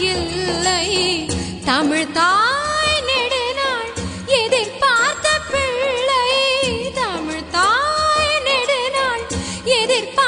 இல்லை. தமிழ் தாய் நெடுநாள் எதிர்பார்த்த பிள்ளை. தமிழ் தாய் நெடுநாள் எதிர்பார்த்த